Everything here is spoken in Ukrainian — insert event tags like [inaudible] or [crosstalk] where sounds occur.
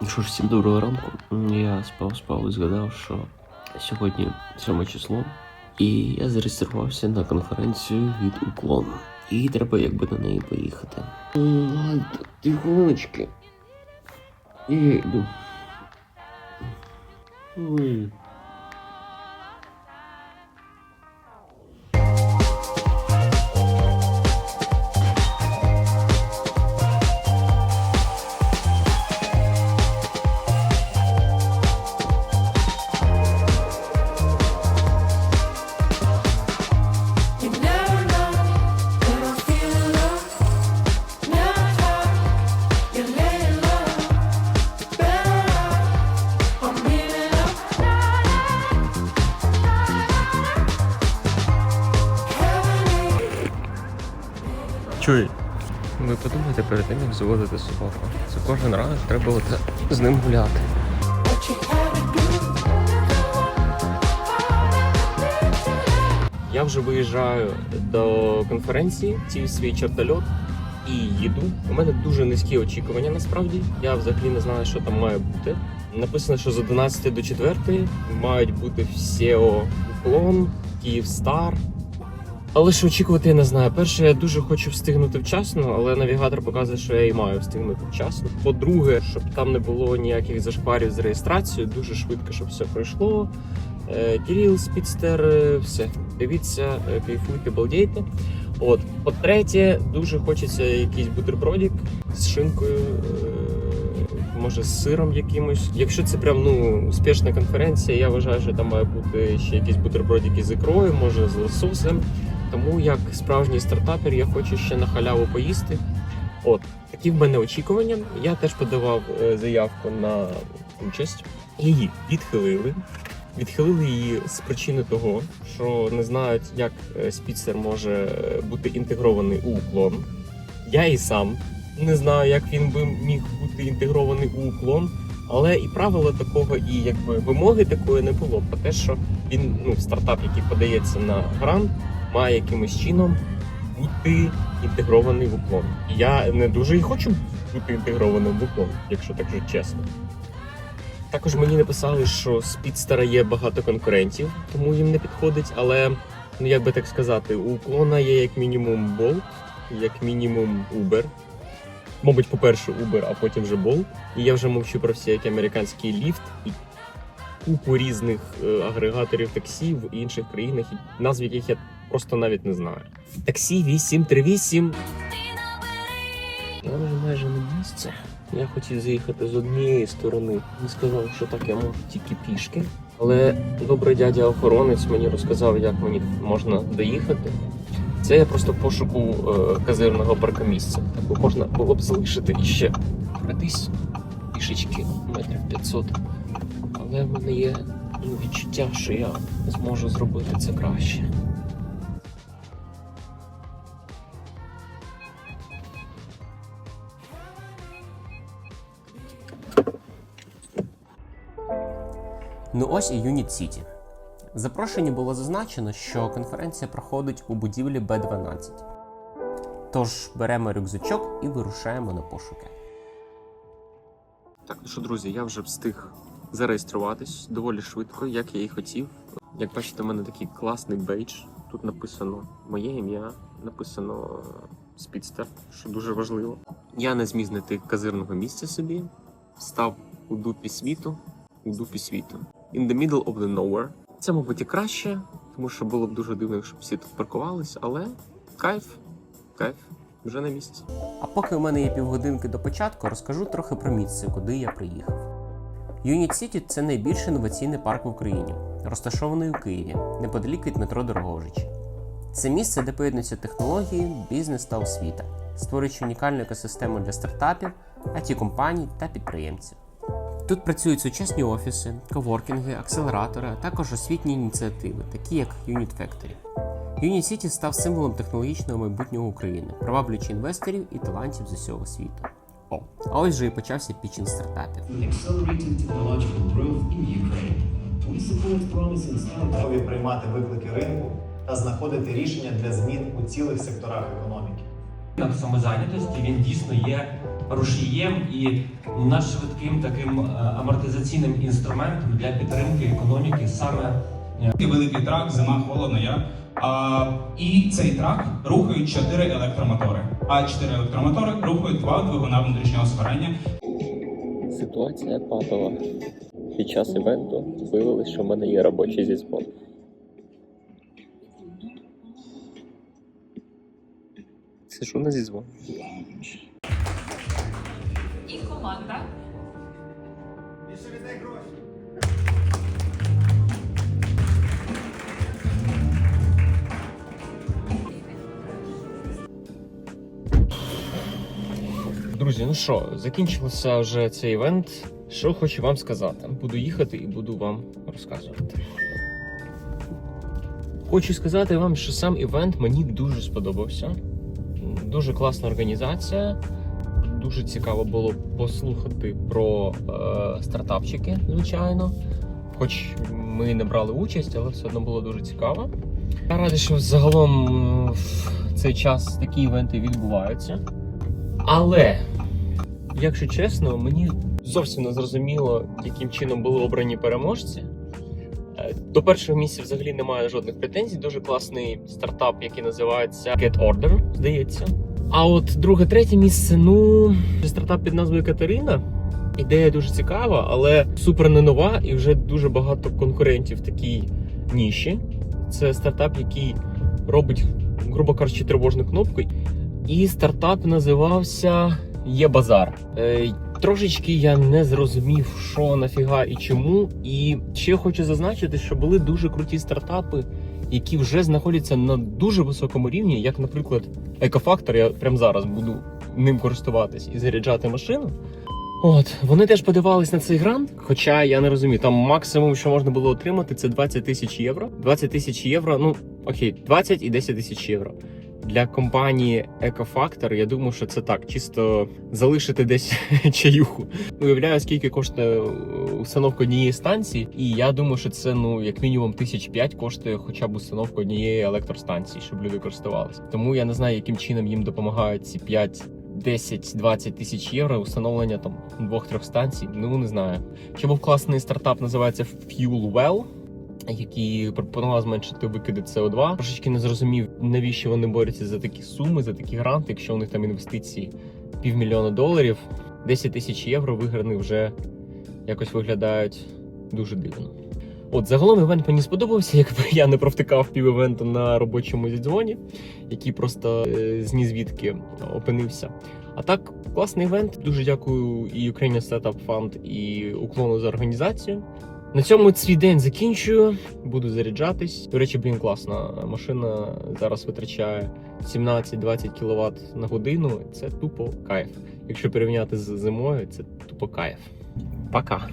Ну Що ж, всім доброго ранку. Я спав, спав і згадав, що сьогодні 7 число, і я зареєструвався на конференцію від Уклон. І треба якби на неї поїхати. Ладно, тихонечки. Я йду. Ой. Чуй. Ви подумайте перед тим, як заводити собаку. Це кожен ранок треба от з ним гуляти. Я вже виїжджаю до конференції, сів свій чертольот і їду. У мене дуже низькі очікування насправді. Я взагалі не знаю, що там має бути. Написано, що з 11 до 4 мають бути SEO уклон, Київстар. Але що очікувати, я не знаю. Перше, я дуже хочу встигнути вчасно, але навігатор показує, що я і маю встигнути вчасно. По-друге, щоб там не було ніяких зашкварів з реєстрацією, дуже швидко, щоб все пройшло. Е, Кирил, Спідстер, е, все. Дивіться, е, кайфуйте, балдійте. От, по-третє, дуже хочеться якийсь бутербродик з шинкою, може з сиром якимось. Якщо це прям ну успішна конференція, я вважаю, що там має бути ще якісь бутербродики з ікрою, може з лососем. Тому як справжній стартапер я хочу ще на халяву поїсти. От, такі в мене очікування. Я теж подавав е, заявку на участь. Її відхилили. Відхилили її з причини того, що не знають, як е, спіцер може бути інтегрований у уклон. Я і сам не знаю, як він би міг бути інтегрований у уклон. Але і правила такого, і якби вимоги такої не було. Про те, що він ну стартап, який подається на грант, має якимось чином бути інтегрований в уклон. Я не дуже і хочу бути інтегрованим в уклон, якщо так же чесно. Також мені написали, що з Підстера є багато конкурентів, тому їм не підходить. Але ну як би так сказати, у уклона є як мінімум Bolt, як мінімум Uber. Мабуть, по-перше, Uber, а потім вже Bolt. І я вже мовчу про всі американський ліфт купу різних е, агрегаторів таксі в інших країнах, назв яких я просто навіть не знаю. Таксі 838. Я вже майже на місці. Я хотів заїхати з однієї сторони. Він сказав, що так я можу тільки пішки. Але добрий дядя охоронець мені розказав, як мені можна доїхати. Це я просто в пошуку е, казирного паркомісця. Так можна було б залишити ще пройтись пішечки метрів 500. Але в мене є ну, відчуття, що я зможу зробити це краще. Ну ось і Юніт Сіті. В запрошенні було зазначено, що конференція проходить у будівлі Б12. Тож беремо рюкзачок і вирушаємо на пошуки. Так, ну що, друзі, я вже встиг зареєструватись доволі швидко, як я і хотів. Як бачите, у мене такий класний бейдж. Тут написано моє ім'я, написано Спідстер, що дуже важливо. Я не зміг знайти казирного місця собі, став у дупі світу, у дупі світу. In the middle of the nowhere. Це, мабуть, і краще, тому що було б дуже дивно, якщо б всі тут паркувались, але кайф, кайф, вже на місці. А поки у мене є півгодинки до початку, розкажу трохи про місце, куди я приїхав. Юніт Сіті це найбільший інноваційний парк в Україні, розташований у Києві, неподалік від метро Дорогожичі. Це місце, де поєднуються технології, бізнес та освіта, створюючи унікальну екосистему для стартапів, it компаній та підприємців. Тут працюють сучасні офіси, коворкінги, акселератори, а також освітні ініціативи, такі як Unit Factory. Unit City став символом технологічного майбутнього України, приваблюючи інвесторів і талантів з усього світу. О, а ось же і почався пічінг стартапів. готові приймати виклики ринку та знаходити рішення для змін у цілих секторах економіки. Ринок самозайнятості він дійсно є рушієм і надшвидким таким е, амортизаційним інструментом для підтримки економіки саме великий трак, зима холодно, я. А, і цей трак рухають чотири електромотори. А чотири електромотори рухають два двигуна внутрішнього згорання. Ситуація патова. Під час івенту виявилось, що в мене є робочий зізвон. Сижу на зізвон. і команда. Друзі, ну що, закінчився вже цей івент. Що хочу вам сказати? Буду їхати і буду вам розказувати. Хочу сказати вам, що сам івент мені дуже сподобався. Дуже класна організація. Дуже цікаво було послухати про е, стартапчики, звичайно. Хоч ми не брали участь, але все одно було дуже цікаво. Я радий, що загалом е, в цей час такі івенти відбуваються. Але, якщо чесно, мені зовсім не зрозуміло, яким чином були обрані переможці. Е, До першого місця взагалі немає жодних претензій. Дуже класний стартап, який називається Get Order, здається. А от друге, третє місце, ну, стартап під назвою Катерина. Ідея дуже цікава, але супер не нова, і вже дуже багато конкурентів в такій ніші. Це стартап, який робить, грубо кажучи, тривожну кнопку. І стартап називався Є Базар. Е, трошечки я не зрозумів, що нафіга і чому. І ще хочу зазначити, що були дуже круті стартапи, які вже знаходяться на дуже високому рівні, як, наприклад, Екофактор. Я прямо зараз буду ним користуватись і заряджати машину. От вони теж подавались на цей грант. Хоча я не розумію, там максимум, що можна було отримати, це 20 тисяч євро. 20 тисяч євро, ну окей, 20 і 10 тисяч євро. Для компанії Екофактор, я думаю, що це так, чисто залишити десь [laughs] чаюху. Уявляю, скільки коштує е, установка однієї станції, і я думаю, що це ну як мінімум тисяч п'ять коштує хоча б установка однієї електростанції, щоб люди користувалися. Тому я не знаю, яким чином їм допомагають ці 5 10-20 тисяч євро установлення там двох-трьох станцій. Ну не знаю. Ще був класний стартап, називається Fuel Well, який пропонував зменшити викиди СО2. Трошечки не зрозумів, навіщо вони борються за такі суми, за такі гранти, якщо у них там інвестиції півмільйона доларів, 10 тисяч євро виграні вже якось виглядають дуже дивно. От загалом івент мені сподобався, якби я не провтикав пів івенту на робочому зідзвоні, який просто е, з нізвідки опинився. А так, класний івент. Дуже дякую і Ukrainian Startup Fund, і уклону за організацію. На цьому свій день закінчую, буду заряджатись. До речі, блін, класна машина зараз витрачає 17-20 кВт на годину. Це тупо кайф. Якщо порівняти з зимою, це тупо кайф. Пока.